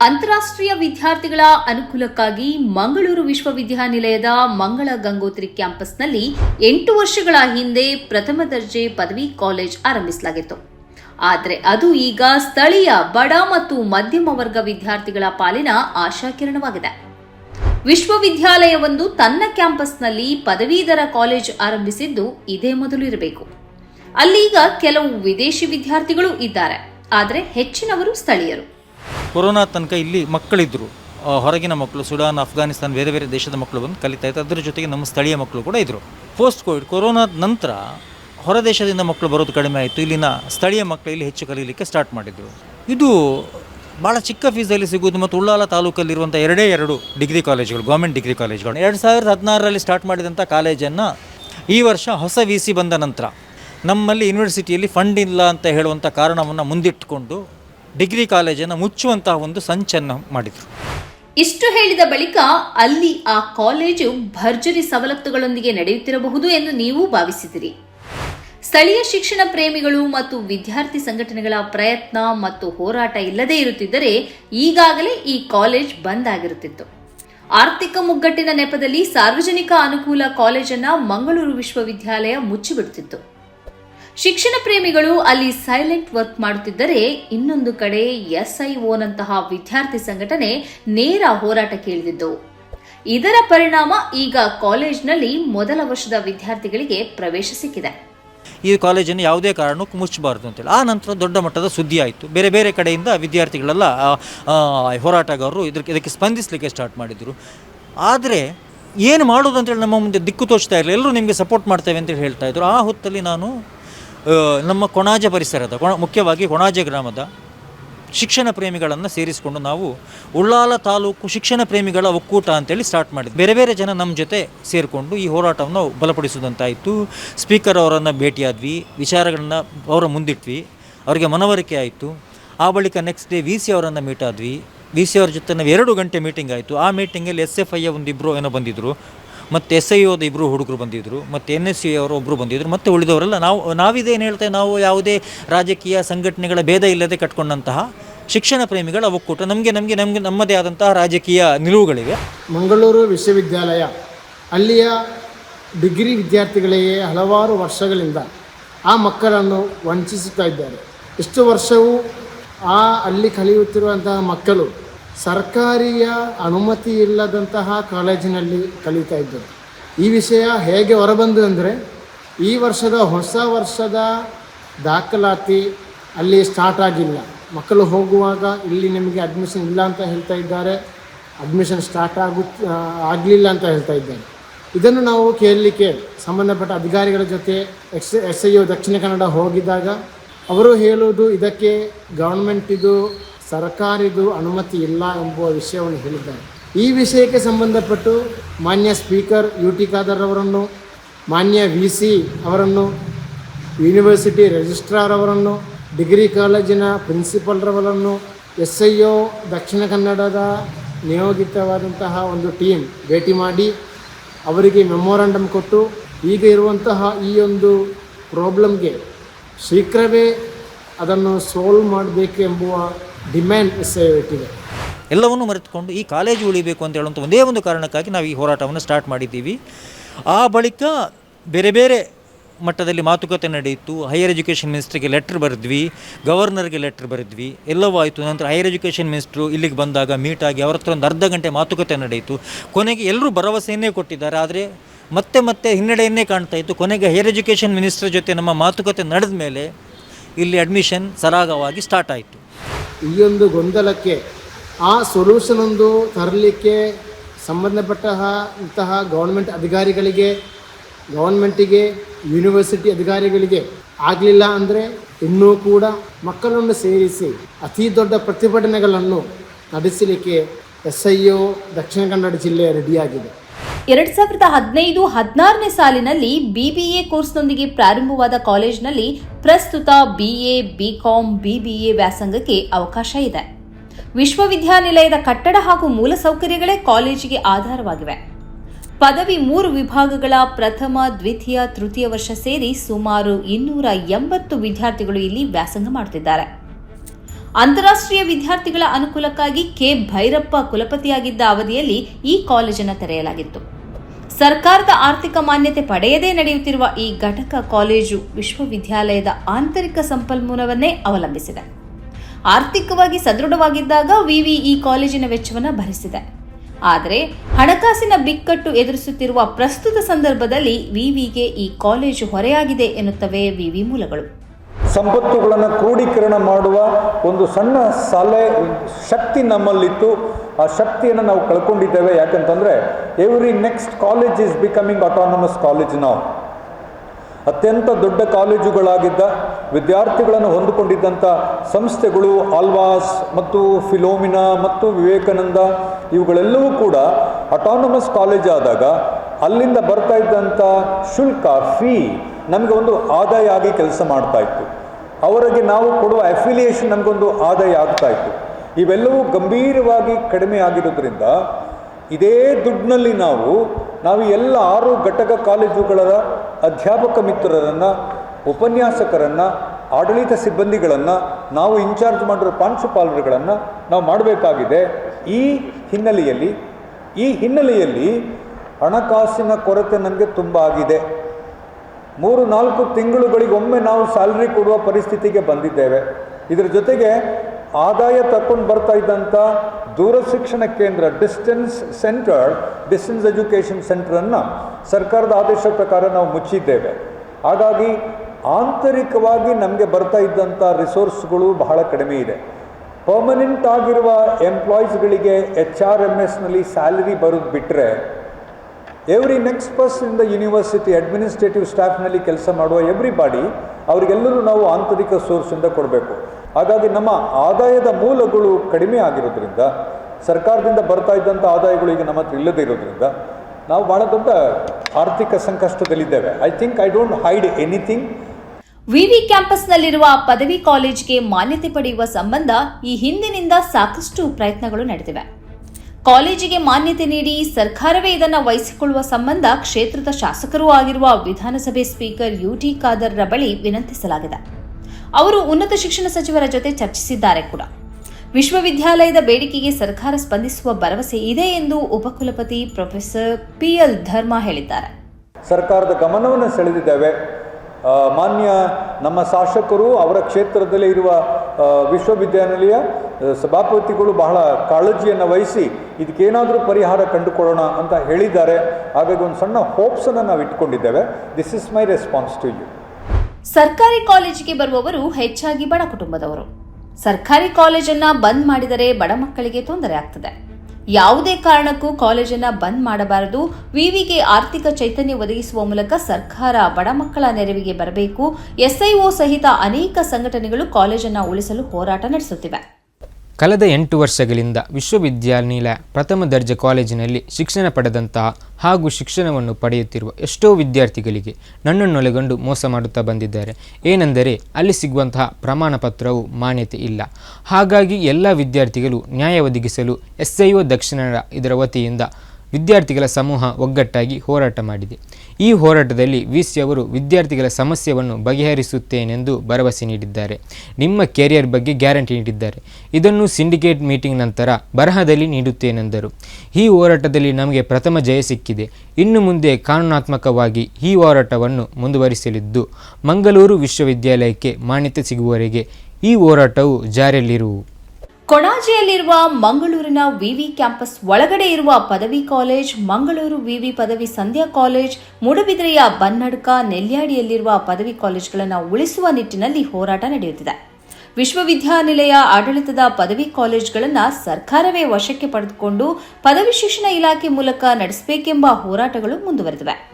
ಅಂತಾರಾಷ್ಟ್ರೀಯ ವಿದ್ಯಾರ್ಥಿಗಳ ಅನುಕೂಲಕ್ಕಾಗಿ ಮಂಗಳೂರು ವಿಶ್ವವಿದ್ಯಾನಿಲಯದ ಮಂಗಳ ಗಂಗೋತ್ರಿ ಕ್ಯಾಂಪಸ್ನಲ್ಲಿ ಎಂಟು ವರ್ಷಗಳ ಹಿಂದೆ ಪ್ರಥಮ ದರ್ಜೆ ಪದವಿ ಕಾಲೇಜ್ ಆರಂಭಿಸಲಾಗಿತ್ತು. ಆದರೆ ಅದು ಈಗ ಸ್ಥಳೀಯ ಬಡ ಮತ್ತು ಮಧ್ಯಮ ವರ್ಗ ವಿದ್ಯಾರ್ಥಿಗಳ ಪಾಲಿನ ಆಶಾಕಿರಣವಾಗಿದೆ. ವಿಶ್ವವಿದ್ಯಾಲಯವೊಂದು ತನ್ನ ಕ್ಯಾಂಪಸ್ನಲ್ಲಿ ಪದವೀಧರ ಕಾಲೇಜ್ ಆರಂಭಿಸಿದ್ದು ಇದೇ ಮೊದಲು ಇರಬೇಕು. ಅಲ್ಲೀಗ ಕೆಲವು ವಿದೇಶಿ ವಿದ್ಯಾರ್ಥಿಗಳು ಇದ್ದಾರೆ. ಆದರೆ ಹೆಚ್ಚಿನವರು ಸ್ಥಳೀಯರು. ಕೊರೋನಾ ತನಕ ಇಲ್ಲಿ ಮಕ್ಕಳಿದ್ದರು ಹೊರಗಿನ ಮಕ್ಕಳು, ಸುಡಾನ್ ಅಫ್ಘಾನಿಸ್ತಾನ್ ಬೇರೆ ಬೇರೆ ದೇಶದ ಮಕ್ಕಳು ಬಂದು ಕಲಿತಾ ಇತ್ತು ಅದರ ಜೊತೆಗೆ ನಮ್ಮ ಸ್ಥಳೀಯ ಮಕ್ಕಳು ಕೂಡ ಇದ್ದರು ಪೋಸ್ಟ್ ಕೋವಿಡ್ ಕೊರೋನಾದ ನಂತರ ಹೊರ ದೇಶದಿಂದ ಮಕ್ಕಳು ಬರೋದು ಕಡಿಮೆ ಆಯಿತು. ಇಲ್ಲಿನ ಸ್ಥಳೀಯ ಮಕ್ಕಳು ಇಲ್ಲಿ ಹೆಚ್ಚು ಕಲೀಲಿಕ್ಕೆ ಸ್ಟಾರ್ಟ್ ಮಾಡಿದರು. ಇದು ಭಾಳ ಚಿಕ್ಕ ಫೀಸಲ್ಲಿ ಸಿಗೋದು ಮತ್ತು ಉಳ್ಳಾಲ ತಾಲೂಕಲ್ಲಿರುವಂಥ ಎರಡೇ ಎರಡು ಡಿಗ್ರಿ ಕಾಲೇಜುಗಳು ಗೌರ್ಮೆಂಟ್ ಡಿಗ್ರಿ ಕಾಲೇಜುಗಳು ಎರಡು ಸಾವಿರದ ಹದಿನಾರರಲ್ಲಿ ಸ್ಟಾರ್ಟ್ ಮಾಡಿದಂಥ ಕಾಲೇಜನ್ನು ಈ ವರ್ಷ ಹೊಸ ವಿ ಸಿ ಬಂದ ನಂತರ ನಮ್ಮಲ್ಲಿ ಯೂನಿವರ್ಸಿಟಿಯಲ್ಲಿ ಫಂಡ್ ಇಲ್ಲ ಅಂತ ಹೇಳುವಂಥ ಕಾರಣವನ್ನು ಮುಂದಿಟ್ಟುಕೊಂಡು ಡಿಗ್ರಿ ಕಾಲೇಜನ್ನು ಮುಚ್ಚುವಂತಹ ಒಂದು ಸಂಚನ್ನು ಮಾಡಿದರು. ಇಷ್ಟು ಹೇಳಿದ ಬಳಿಕ ಅಲ್ಲಿ ಆ ಕಾಲೇಜು ಭರ್ಜರಿ ಸವಲತ್ತುಗಳೊಂದಿಗೆ ನಡೆಯುತ್ತಿರಬಹುದು ಎಂದು ನೀವು ಭಾವಿಸಿದಿರಿ. ಸ್ಥಳೀಯ ಶಿಕ್ಷಣ ಪ್ರೇಮಿಗಳು ಮತ್ತು ವಿದ್ಯಾರ್ಥಿ ಸಂಘಟನೆಗಳ ಪ್ರಯತ್ನ ಮತ್ತು ಹೋರಾಟ ಇಲ್ಲದೇ ಇರುತ್ತಿದ್ದರೆ ಈಗಾಗಲೇ ಈ ಕಾಲೇಜ್ ಬಂದ್ ಆಗಿರುತ್ತಿತ್ತು. ಆರ್ಥಿಕ ಮುಗ್ಗಟ್ಟಿನ ನೆಪದಲ್ಲಿ ಸಾರ್ವಜನಿಕ ಅನುಕೂಲ ಕಾಲೇಜನ್ನ ಮಂಗಳೂರು ವಿಶ್ವವಿದ್ಯಾಲಯ ಮುಚ್ಚಿಬಿಡುತ್ತಿತ್ತು. ಶಿಕ್ಷಣ ಪ್ರೇಮಿಗಳು ಅಲ್ಲಿ ಸೈಲೆಂಟ್ ವರ್ಕ್ ಮಾಡುತ್ತಿದ್ದರೆ ಇನ್ನೊಂದು ಕಡೆ ಎಸ್ಐಒನಂತಹ ವಿದ್ಯಾರ್ಥಿ ಸಂಘಟನೆ ನೇರ ಹೋರಾಟ ಇಳಿದಿದ್ದು ಇದರ ಪರಿಣಾಮ ಈಗ ಕಾಲೇಜ್ನಲ್ಲಿ ಮೊದಲ ವರ್ಷದ ವಿದ್ಯಾರ್ಥಿಗಳಿಗೆ ಪ್ರವೇಶ ಸಿಕ್ಕಿದೆ. ಈ ಕಾಲೇಜನ್ನು ಯಾವುದೇ ಕಾರಣಕ್ಕೂ ಮುಚ್ಚಬಾರ್ದು ಅಂತೇಳಿ ಆ ನಂತರ ದೊಡ್ಡ ಮಟ್ಟದ ಸುದ್ದಿ ಆಯಿತು. ಬೇರೆ ಬೇರೆ ಕಡೆಯಿಂದ ವಿದ್ಯಾರ್ಥಿಗಳೆಲ್ಲ ಹೋರಾಟಗಾರರು ಇದಕ್ಕೆ ಇದಕ್ಕೆ ಸ್ಪಂದಿಸಲಿಕ್ಕೆ ಸ್ಟಾರ್ಟ್ ಮಾಡಿದರು. ಆದರೆ ಏನು ಮಾಡೋದು ಅಂತೇಳಿ ನಮ್ಮ ಮುಂದೆ ದಿಕ್ಕು ತೋಚ್ತಾ ಇರಲಿಲ್ಲ. ಎಲ್ಲರೂ ನಿಮಗೆ ಸಪೋರ್ಟ್ ಮಾಡ್ತೇವೆ ಅಂತೇಳಿ ಹೇಳ್ತಾ ಇದ್ರು. ಆ ಹೊತ್ತಲ್ಲಿ ನಾನು ನಮ್ಮ ಕೊಣಾಜ ಪರಿಸರದ, ಕೊಣ, ಮುಖ್ಯವಾಗಿ ಕೊಣಾಜ ಗ್ರಾಮದ ಶಿಕ್ಷಣ ಪ್ರೇಮಿಗಳನ್ನು ಸೇರಿಸಿಕೊಂಡು ನಾವು ಉಳ್ಳಾಲ ತಾಲೂಕು ಶಿಕ್ಷಣ ಪ್ರೇಮಿಗಳ ಒಕ್ಕೂಟ ಅಂತೇಳಿ ಸ್ಟಾರ್ಟ್ ಮಾಡಿದ್ವಿ. ಬೇರೆ ಬೇರೆ ಜನ ನಮ್ಮ ಜೊತೆ ಸೇರಿಕೊಂಡು ಈ ಹೋರಾಟವನ್ನು ಬಲಪಡಿಸುವುದಂತಾಯಿತು ಸ್ಪೀಕರ್ ಅವರನ್ನು ಭೇಟಿಯಾದ್ವಿ, ವಿಚಾರಗಳನ್ನ ಅವರ ಮುಂದಿಟ್ವಿ, ಅವರಿಗೆ ಮನವರಿಕೆ ಆಯಿತು. ಆ ಬಳಿಕ ನೆಕ್ಸ್ಟ್ ಡೇ ವಿ ಸಿ ಅವರನ್ನು ಮೀಟ್ ಆದ್ವಿ. ವಿ ಸಿ ಅವ್ರ ಜೊತೆ ನಾವು ಎರಡು ಗಂಟೆ ಮೀಟಿಂಗ್ ಆಯಿತು. ಆ ಮೀಟಿಂಗಲ್ಲಿ ಎಸ್ ಎಫ್ ಐಯ ಒಂದಿಬ್ಬರು ಏನೋ ಬಂದಿದ್ದರು ಮತ್ತು ಎಸ್ ಐ ಓದ ಇಬ್ಬರು ಹುಡುಗರು ಬಂದಿದ್ದರು ಮತ್ತು ಎನ್ ಎಸ್ ಸಿ ಅವರು ಒಬ್ಬರು ಬಂದಿದ್ದರು ಮತ್ತು ಉಳಿದವರೆಲ್ಲ ನಾವು, ನಾವಿದೇನು ಹೇಳ್ತೇವೆ, ನಾವು ಯಾವುದೇ ರಾಜಕೀಯ ಸಂಘಟನೆಗಳ ಭೇದ ಇಲ್ಲದೆ ಕಟ್ಕೊಂಡಂತಹ ಶಿಕ್ಷಣ ಪ್ರೇಮಿಗಳ ಒಕ್ಕೂಟ. ನಮಗೆ ನಮಗೆ ನಮಗೆ ನಮ್ಮದೇ ಆದಂತಹ ರಾಜಕೀಯ ನಿಲುವುಗಳಿವೆ. ಮಂಗಳೂರು ವಿಶ್ವವಿದ್ಯಾಲಯ, ಅಲ್ಲಿಯ ಡಿಗ್ರಿ ವಿದ್ಯಾರ್ಥಿಗಳಿಗೆ ಹಲವಾರು ವರ್ಷಗಳಿಂದ ಆ ಮಕ್ಕಳನ್ನು ವಂಚಿಸುತ್ತಾ ಇದ್ದಾರೆ. ಇಷ್ಟು ವರ್ಷವೂ ಆ ಅಲ್ಲಿ ಕಲಿಯುತ್ತಿರುವಂತಹ ಮಕ್ಕಳು ಸರ್ಕಾರಿಯ ಅನುಮತಿ ಇಲ್ಲದಂತಹ ಕಾಲೇಜಿನಲ್ಲಿ ಕಲಿತಾ ಇದ್ದರು ಈ ವಿಷಯ ಹೇಗೆ ಹೊರಬಂದು ಅಂದರೆ, ಈ ವರ್ಷದ ಹೊಸ ವರ್ಷದ ದಾಖಲಾತಿ ಅಲ್ಲಿ ಸ್ಟಾರ್ಟ್ ಆಗಿಲ್ಲ. ಮಕ್ಕಳು ಹೋಗುವಾಗ ಇಲ್ಲಿ ನಿಮಗೆ ಅಡ್ಮಿಷನ್ ಇಲ್ಲ ಅಂತ ಹೇಳ್ತಾ ಇದ್ದಾರೆ. ಅಡ್ಮಿಷನ್ ಸ್ಟಾರ್ಟ್ ಆಗು ಆಗಲಿಲ್ಲ ಅಂತ ಹೇಳ್ತಾ ಇದ್ದಾರೆ. ಇದನ್ನು ನಾವು ಕೇಳಲಿಕ್ಕೆ ಸಂಬಂಧಪಟ್ಟ ಅಧಿಕಾರಿಗಳ ಜೊತೆ X S I Dakshina Kannada ಹೋಗಿದ್ದಾಗ ಅವರು ಹೇಳುವುದು ಇದಕ್ಕೆ ಗೌರ್ಮೆಂಟಿದು ಸರ್ಕಾರಿದು ಅನುಮತಿ ಇಲ್ಲ ಎಂಬುವ ವಿಷಯವನ್ನು ಹೇಳಿದ್ದಾರೆ ಈ ವಿಷಯಕ್ಕೆ ಸಂಬಂಧಪಟ್ಟು ಮಾನ್ಯ ಸ್ಪೀಕರ್ ಯು ಟಿ ಖಾದರ್ ಅವರನ್ನು, ಮಾನ್ಯ ವಿ ಸಿ ಅವರನ್ನು, ಯೂನಿವರ್ಸಿಟಿ ರಿಜಿಸ್ಟ್ರಾರ್ ಅವರನ್ನು, ಡಿಗ್ರಿ ಕಾಲೇಜಿನ ಪ್ರಿನ್ಸಿಪಲ್ರವರನ್ನು ಎಸ್ ಐ ಒ ದಕ್ಷಿಣ ಕನ್ನಡದ ನಿಯೋಜಿತವಾದಂತಹ ಒಂದು ಟೀಮ್ ಭೇಟಿ ಮಾಡಿ ಅವರಿಗೆ ಮೆಮೊರಾಂಡಮ್ ಕೊಟ್ಟು ಈಗ ಇರುವಂತಹ ಈ ಒಂದು ಪ್ರಾಬ್ಲಮ್ಗೆ ಶೀಘ್ರವೇ ಅದನ್ನು ಸೋಲ್ವ್ ಮಾಡಬೇಕು ಎಂಬುವ ಡಿಮ್ಯಾಂಡ್ ಇಟ್ಟಿದೆ ಎಲ್ಲವನ್ನೂ ಮರೆತುಕೊಂಡು ಈ ಕಾಲೇಜು ಉಳಿಬೇಕು ಅಂತ ಹೇಳುವಂಥ ಒಂದೇ ಒಂದು ಕಾರಣಕ್ಕಾಗಿ ನಾವು ಈ ಹೋರಾಟವನ್ನು ಸ್ಟಾರ್ಟ್ ಮಾಡಿದ್ದೀವಿ. ಆ ಬಳಿಕ ಬೇರೆ ಬೇರೆ ಮಟ್ಟದಲ್ಲಿ ಮಾತುಕತೆ ನಡೆಯಿತು. ಹೈಯರ್ ಎಜುಕೇಷನ್ ಮಿನಿಸ್ಟ್ರಿಗೆ ಲೆಟ್ರ್ ಬರೆದ್ವಿ ಗವರ್ನರ್ಗೆ ಲೆಟ್ರ್ ಬರೆದ್ವಿ ಎಲ್ಲವೂ ಆಯಿತು ನಂತರ ಹೈಯರ್ ಎಜುಕೇಷನ್ ಮಿನಿಸ್ಟ್ರು ಇಲ್ಲಿಗೆ ಬಂದಾಗ ಮೀಟ್ ಆಗಿ ಅವ್ರ ಹತ್ರ ಒಂದು ಅರ್ಧ ಗಂಟೆ ಮಾತುಕತೆ ನಡೆಯಿತು. ಕೊನೆಗೆ ಎಲ್ಲರೂ ಭರವಸೆಯನ್ನೇ ಕೊಟ್ಟಿದ್ದಾರೆ. ಆದರೆ ಮತ್ತೆ ಮತ್ತೆ ಹಿನ್ನಡೆಯನ್ನೇ ಕಾಣ್ತಾ ಇತ್ತು. ಕೊನೆಗೆ ಹೈಯರ್ ಎಜುಕೇಷನ್ ಮಿನಿಸ್ಟ್ರ್ ಜೊತೆ ನಮ್ಮ ಮಾತುಕತೆ ನಡೆದ ಮೇಲೆ ಇಲ್ಲಿ ಅಡ್ಮಿಷನ್ ಸರಾಗವಾಗಿ ಸ್ಟಾರ್ಟ್ ಆಯಿತು. ಈ ಒಂದು ಗೊಂದಲಕ್ಕೆ ಆ ಸೊಲ್ಯೂಷನ್ ಒಂದು ತರಲಿಕ್ಕೆ ಸಂಬಂಧಪಟ್ಟ ಇಂತಹ ಗೌರ್ಮೆಂಟ್ ಅಧಿಕಾರಿಗಳಿಗೆ ಗೌರ್ಮೆಂಟಿಗೆ ಯೂನಿವರ್ಸಿಟಿ ಅಧಿಕಾರಿಗಳಿಗೆ ಆಗಲಿಲ್ಲ ಅಂದರೆ ಇನ್ನೂ ಕೂಡ ಮಕ್ಕಳನ್ನು ಸೇರಿಸಿ ಅತಿ ದೊಡ್ಡ ಪ್ರತಿಭಟನೆಗಳನ್ನು ನಡೆಸಲಿಕ್ಕೆ S I O Dakshina Kannada ಜಿಲ್ಲೆ ರೆಡಿಯಾಗಿದೆ ಎರಡ್ ಸಾವಿರದ ಹದಿನೈದು ಹದಿನಾರನೇ ಸಾಲಿನಲ್ಲಿ ಬಿಬಿಎ ಕೋರ್ಸ್ನೊಂದಿಗೆ ಪ್ರಾರಂಭವಾದ ಕಾಲೇಜಿನಲ್ಲಿ ಪ್ರಸ್ತುತ ಬಿಎ ಬಿಕಾಂ ಬಿಬಿಎ ವ್ಯಾಸಂಗಕ್ಕೆ ಅವಕಾಶ ಇದೆ. ವಿಶ್ವವಿದ್ಯಾನಿಲಯದ ಕಟ್ಟಡ ಹಾಗೂ ಮೂಲಸೌಕರ್ಯಗಳೇ ಕಾಲೇಜಿಗೆ ಆಧಾರವಾಗಿವೆ. ಪದವಿ ಮೂರು ವಿಭಾಗಗಳ ಪ್ರಥಮ, ದ್ವಿತೀಯ, ತೃತೀಯ ವರ್ಷ ಸೇರಿ ಸುಮಾರು ಇನ್ನೂರ ಎಂಬತ್ತು ವಿದ್ಯಾರ್ಥಿಗಳು ಇಲ್ಲಿ ವ್ಯಾಸಂಗ ಮಾಡುತ್ತಿದ್ದಾರೆ. ಅಂತಾರಾಷ್ಟ್ರೀಯ ವಿದ್ಯಾರ್ಥಿಗಳ ಅನುಕೂಲಕ್ಕಾಗಿ ಕೆ. ಭೈರಪ್ಪ ಕುಲಪತಿಯಾಗಿದ್ದ ಅವಧಿಯಲ್ಲಿ ಈ ಕಾಲೇಜನ್ನು ತೆರೆಯಲಾಗಿತ್ತು. ಸರ್ಕಾರದ ಆರ್ಥಿಕ ಮಾನ್ಯತೆ ಪಡೆಯದೇ ನಡೆಯುತ್ತಿರುವ ಈ ಘಟಕ ಕಾಲೇಜು ವಿಶ್ವವಿದ್ಯಾಲಯದ ಆಂತರಿಕ ಸಂಪನ್ಮೂಲವನ್ನೇ ಅವಲಂಬಿಸಿದೆ. ಆರ್ಥಿಕವಾಗಿ ಸದೃಢವಾಗಿದ್ದಾಗ ವಿವಿ ಈ ಕಾಲೇಜಿನ ವೆಚ್ಚವನ್ನು ಭರಿಸಿದೆ. ಆದರೆ ಹಣಕಾಸಿನ ಬಿಕ್ಕಟ್ಟು ಎದುರಿಸುತ್ತಿರುವ ಪ್ರಸ್ತುತ ಸಂದರ್ಭದಲ್ಲಿ ವಿವಿಗೆ ಈ ಕಾಲೇಜು ಹೊರೆಯಾಗಿದೆ ಎನ್ನುತ್ತವೆ ವಿವಿ ಮೂಲಗಳು. ಸಂಪತ್ತುಗಳನ್ನು ಕ್ರೋಢೀಕರಣ ಮಾಡುವ ಒಂದು ಸಣ್ಣ ಸಲಹೆ, ಶಕ್ತಿ ನಮ್ಮಲ್ಲಿತ್ತು. ಆ ಶಕ್ತಿಯನ್ನು ನಾವು ಕಳ್ಕೊಂಡಿದ್ದೇವೆ. ಯಾಕಂತಂದರೆ every next college is becoming autonomous college ನಾವು ಅತ್ಯಂತ ದೊಡ್ಡ ಕಾಲೇಜುಗಳಾಗಿದ್ದ ವಿದ್ಯಾರ್ಥಿಗಳನ್ನು ಹೊಂದಿಕೊಂಡಿದ್ದಂಥ ಸಂಸ್ಥೆಗಳು ಆಲ್ವಾಸ್ ಮತ್ತು ಫಿಲೋಮಿನಾ ಮತ್ತು ವಿವೇಕಾನಂದ ಇವುಗಳೆಲ್ಲವೂ ಕೂಡ ಅಟಾನಮಸ್ ಕಾಲೇಜ್ ಆದಾಗ ಅಲ್ಲಿಂದ ಬರ್ತಾ ಇದ್ದಂಥ ಶುಲ್ಕ ಫೀ ನಮಗೆ ಒಂದು ಆದಾಯ ಆಗಿ ಕೆಲಸ ಮಾಡ್ತಾ ಇತ್ತು. ಅವರಿಗೆ ನಾವು ಕೊಡುವ ಅಫಿಲಿಯೇಷನ್ ನಮಗೊಂದು ಆದಾಯ ಆಗ್ತಾ ಇತ್ತು. ಇವೆಲ್ಲವೂ ಗಂಭೀರವಾಗಿ ಕಡಿಮೆ ಆಗಿರೋದ್ರಿಂದ ಇದೇ ದುಡ್ಡಿನಲ್ಲಿ ನಾವು ನಾವು ಎಲ್ಲ ಆರು ಘಟಕ ಕಾಲೇಜುಗಳ ಅಧ್ಯಾಪಕ ಮಿತ್ರರನ್ನು, ಉಪನ್ಯಾಸಕರನ್ನು, ಆಡಳಿತ ಸಿಬ್ಬಂದಿಗಳನ್ನು, ನಾವು ಇನ್ಚಾರ್ಜ್ ಮಾಡಿರೋ ಪ್ರಾಂಶುಪಾಲರುಗಳನ್ನು ನಾವು ಮಾಡಬೇಕಾಗಿದೆ. ಈ ಹಿನ್ನೆಲೆಯಲ್ಲಿ ಈ ಹಿನ್ನೆಲೆಯಲ್ಲಿ ಹಣಕಾಸಿನ ಕೊರತೆ ನನಗೆ ತುಂಬ ಆಗಿದೆ. ಮೂರು ನಾಲ್ಕು ತಿಂಗಳುಗಳಿಗೊಮ್ಮೆ ನಾವು ಸ್ಯಾಲ್ರಿ ಕೊಡುವ ಪರಿಸ್ಥಿತಿಗೆ ಬಂದಿದ್ದೇವೆ. ಇದರ ಜೊತೆಗೆ ಆದಾಯ ತಕ್ಕೊಂಡು ಬರ್ತಾ ಇದ್ದಂಥ ದೂರ ಶಿಕ್ಷಣ ಕೇಂದ್ರ ಡಿಸ್ಟೆನ್ಸ್ ಸೆಂಟರ್, ಡಿಸ್ಟೆನ್ಸ್ ಎಜುಕೇಷನ್ ಸೆಂಟ್ರನ್ನು ಸರ್ಕಾರದ ಆದೇಶ ಪ್ರಕಾರ ನಾವು ಮುಚ್ಚಿದ್ದೇವೆ. ಹಾಗಾಗಿ ಆಂತರಿಕವಾಗಿ ನಮಗೆ ಬರ್ತಾ ಇದ್ದಂಥ ರಿಸೋರ್ಸ್ಗಳು ಬಹಳ ಕಡಿಮೆ ಇದೆ. ಪರ್ಮನೆಂಟ್ ಆಗಿರುವ ಎಂಪ್ಲಾಯೀಸ್ಗಳಿಗೆ ಎಚ್ ಆರ್ ಎಂ ಎಸ್ನಲ್ಲಿ ಸ್ಯಾಲರಿ ಬರೋದು ಬಿಟ್ಟರೆ every next person in the university administrative ಸ್ಟಾಫ್ನಲ್ಲಿ ಕೆಲಸ ಮಾಡುವ ಎವ್ರಿ ಬಾಡಿ ಅವರಿಗೆಲ್ಲರೂ ನಾವು ಆಂತರಿಕ ಸೋರ್ಸಿಂದ ಕೊಡಬೇಕು. ಹಾಗಾಗಿ ನಮ್ಮ ಆದಾಯದ ಮೂಲಗಳು ಕಡಿಮೆ ಆಗಿರೋದ್ರಿಂದ, ಸರ್ಕಾರದಿಂದ ಬರ್ತಾ ಇದ್ದಂಥ ಆದಾಯಗಳು ಈಗ ನಮ್ಮ ಹತ್ರ ಇಲ್ಲದೇ ಇರೋದ್ರಿಂದ, ನಾವು ಭಾಳ ದೊಡ್ಡ ಆರ್ಥಿಕ ಸಂಕಷ್ಟದಲ್ಲಿದ್ದೇವೆ. I think I don't hide anything ವಿವಿ ಕ್ಯಾಂಪಸ್ನಲ್ಲಿರುವ ಪದವಿ ಕಾಲೇಜಿಗೆ ಮಾನ್ಯತೆ ಪಡೆಯುವ ಸಂಬಂಧ ಈ ಹಿಂದಿನಿಂದ ಸಾಕಷ್ಟು ಪ್ರಯತ್ನಗಳು ನಡೆದಿವೆ. ಕಾಲೇಜಿಗೆ ಮಾನ್ಯತೆ ನೀಡಿ ಸರ್ಕಾರವೇ ಇದನ್ನು ವಹಿಸಿಕೊಳ್ಳುವ ಸಂಬಂಧ ಕ್ಷೇತ್ರದ ಶಾಸಕರೂ ಆಗಿರುವ ವಿಧಾನಸಭೆ ಸ್ಪೀಕರ್ ಯುಟಿ ಖಾದರ್ರ ಬಳಿ ವಿನಂತಿಸಲಾಗಿದೆ. ಅವರು ಉನ್ನತ ಶಿಕ್ಷಣ ಸಚಿವರ ಜೊತೆ ಚರ್ಚಿಸಿದ್ದಾರೆ ಕೂಡ. ವಿಶ್ವವಿದ್ಯಾಲಯದ ಬೇಡಿಕೆಗೆ ಸರ್ಕಾರ ಸ್ಪಂದಿಸುವ ಭರವಸೆ ಇದೆ ಎಂದು ಉಪಕುಲಪತಿ ಪ್ರೊಫೆಸರ್ ಪಿ ಎಲ್ ಧರ್ಮ ಹೇಳಿದ್ದಾರೆ. ಸರ್ಕಾರದ ಗಮನವನ್ನು ಸೆಳೆದಿದ್ದೇವೆ. ಮಾನ್ಯ ನಮ್ಮ ಶಾಸಕರು ಅವರ ಕ್ಷೇತ್ರದಲ್ಲಿ ಇರುವ ವಿಶ್ವವಿದ್ಯಾನಿಲಯ ಸಭಾಪತಿಗಳು ಬಹಳ ಕಾಳಜಿಯನ್ನು ವಹಿಸಿ ಇದಕ್ಕೇನಾದರೂ ಪರಿಹಾರ ಕಂಡುಕೊಳ್ಳೋಣ ಅಂತ ಹೇಳಿದ್ದಾರೆ. ಹಾಗಾಗಿ ಒಂದು ಸಣ್ಣ ಹೋಪ್ಸನ್ನು ನಾವು ಇಟ್ಕೊಂಡಿದ್ದೇವೆ this is my response to you ಸರ್ಕಾರಿ ಕಾಲೇಜಿಗೆ ಬರುವವರು ಹೆಚ್ಚಾಗಿ ಬಡ ಕುಟುಂಬದವರು. ಸರ್ಕಾರಿ ಕಾಲೇಜನ್ನ ಬಂದ್ ಮಾಡಿದರೆ ಬಡ ಮಕ್ಕಳಿಗೆ ತೊಂದರೆ ಆಗ್ತದೆ. ಯಾವುದೇ ಕಾರಣಕ್ಕೂ ಕಾಲೇಜನ್ನ ಬಂದ್ ಮಾಡಬಾರದು. ವಿವಿಗೆ ಆರ್ಥಿಕ ಚೈತನ್ಯ ಒದಗಿಸುವ ಮೂಲಕ ಸರ್ಕಾರ ಬಡ ಮಕ್ಕಳ ನೆರವಿಗೆ ಬರಬೇಕು. ಎಸ್ಐಒ ಸಹಿತ ಅನೇಕ ಸಂಘಟನೆಗಳು ಕಾಲೇಜನ್ನ ಉಳಿಸಲು ಹೋರಾಟ ನಡೆಸುತ್ತಿವೆ. ಕಳೆದ ಎಂಟು ವರ್ಷಗಳಿಂದ ವಿಶ್ವವಿದ್ಯಾನಿಲಯ ಪ್ರಥಮ ದರ್ಜೆ ಕಾಲೇಜಿನಲ್ಲಿ ಶಿಕ್ಷಣ ಪಡೆದಂತಹ ಹಾಗೂ ಶಿಕ್ಷಣವನ್ನು ಪಡೆಯುತ್ತಿರುವ ಎಷ್ಟೋ ವಿದ್ಯಾರ್ಥಿಗಳಿಗೆ ನನ್ನನ್ನೊಳಗೊಂಡು ಮೋಸ ಮಾಡುತ್ತಾ ಬಂದಿದ್ದಾರೆ. ಏನೆಂದರೆ, ಅಲ್ಲಿ ಸಿಗುವಂತಹ ಪ್ರಮಾಣ ಪತ್ರವು ಮಾನ್ಯತೆ ಇಲ್ಲ. ಹಾಗಾಗಿ ಎಲ್ಲ ವಿದ್ಯಾರ್ಥಿಗಳು ನ್ಯಾಯ ಒದಗಿಸಲು ಎಸ್ ಐ ದಕ್ಷಿಣ ಇದರ ವತಿಯಿಂದ ವಿದ್ಯಾರ್ಥಿಗಳ ಸಮೂಹ ಒಗ್ಗಟ್ಟಾಗಿ ಹೋರಾಟ ಮಾಡಿದೆ. ಈ ಹೋರಾಟದಲ್ಲಿ ವಿಸಿ ಅವರು ವಿದ್ಯಾರ್ಥಿಗಳ ಸಮಸ್ಯೆಯನ್ನು ಬಗೆಹರಿಸುತ್ತೇನೆಂದು ಭರವಸೆ ನೀಡಿದ್ದಾರೆ. ನಿಮ್ಮ ಕೆರಿಯರ್ ಬಗ್ಗೆ ಗ್ಯಾರಂಟಿ ನೀಡಿದ್ದಾರೆ. ಇದನ್ನು ಸಿಂಡಿಕೇಟ್ ಮೀಟಿಂಗ್ ನಂತರ ಬರಹದಲ್ಲಿ ನೀಡುತ್ತೇನೆಂದರು. ಈ ಹೋರಾಟದಲ್ಲಿ ನಮಗೆ ಪ್ರಥಮ ಜಯ ಸಿಕ್ಕಿದೆ. ಇನ್ನು ಮುಂದೆ ಕಾನೂನಾತ್ಮಕವಾಗಿ ಈ ಹೋರಾಟವನ್ನು ಮುಂದುವರಿಸಲಿದ್ದು, ಮಂಗಳೂರು ವಿಶ್ವವಿದ್ಯಾಲಯಕ್ಕೆ ಮಾನ್ಯತೆ ಸಿಗುವವರೆಗೆ ಈ ಹೋರಾಟವು ಜಾರಿಯಲ್ಲಿರುವು. ಕೊಣಾಜಿಯಲ್ಲಿರುವ ಮಂಗಳೂರಿನ ವಿವಿ ಕ್ಯಾಂಪಸ್ ಒಳಗಡೆ ಇರುವ ಪದವಿ ಕಾಲೇಜ್, ಮಂಗಳೂರು ವಿವಿ ಪದವಿ ಸಂಧ್ಯಾ ಕಾಲೇಜ್, ಮೂಡುಬಿದಿರೆಯ ಬನ್ನಡ್ಕ ನೆಲ್ಯಾಡಿಯಲ್ಲಿರುವ ಪದವಿ ಕಾಲೇಜ್ಗಳನ್ನು ಉಳಿಸುವ ನಿಟ್ಟಿನಲ್ಲಿ ಹೋರಾಟ ನಡೆಯುತ್ತಿದೆ. ವಿಶ್ವವಿದ್ಯಾನಿಲಯ ಆಡಳಿತದ ಪದವಿ ಕಾಲೇಜ್ಗಳನ್ನು ಸರ್ಕಾರವೇ ವಶಕ್ಕೆ ಪಡೆದುಕೊಂಡು ಪದವಿ ಶಿಕ್ಷಣ ಇಲಾಖೆ ಮೂಲಕ ನಡೆಸಬೇಕೆಂಬ ಹೋರಾಟಗಳು ಮುಂದುವರೆದಿವೆ.